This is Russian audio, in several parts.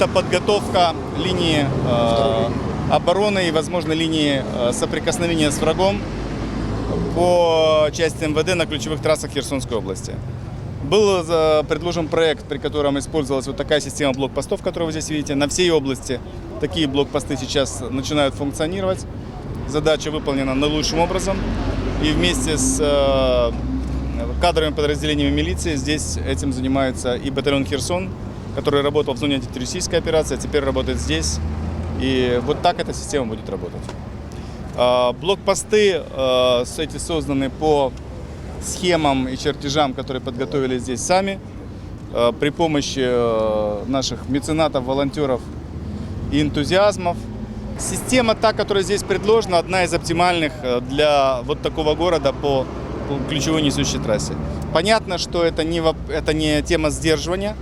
Это подготовка линии э, обороны и, возможно, линии э, соприкосновения с врагом по части МВД на ключевых трассах Херсонской области. Был э, предложен проект, при котором использовалась вот такая система блокпостов, которую вы здесь видите. На всей области такие блокпосты сейчас начинают функционировать. Задача выполнена наилучшим образом. И вместе с э, кадровыми подразделениями милиции здесь этим занимается и батальон Херсон, который работал в зоне антитеррористической операции, а теперь работает здесь. И вот так эта система будет работать. А, Блокпосты с- эти созданы по схемам и чертежам, которые подготовили здесь сами, э, при помощи наших меценатов, волонтеров и энтузиазмов. Система, та, которая здесь предложена, одна из оптимальных для вот такого города по, ключевой несущей трассе. Понятно, что это не, это не тема сдерживания,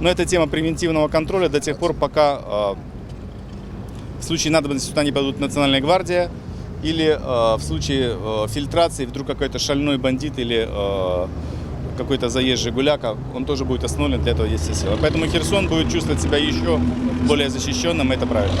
но это тема превентивного контроля до тех пор, пока э, в случае надобности сюда не подадут Национальная гвардия или э, в случае э, фильтрации вдруг какой-то шальной бандит или какой-то заезжий гуляка, он тоже будет остановлен, для этого есть силы. Поэтому Херсон будет чувствовать себя еще более защищенным, и это правильно.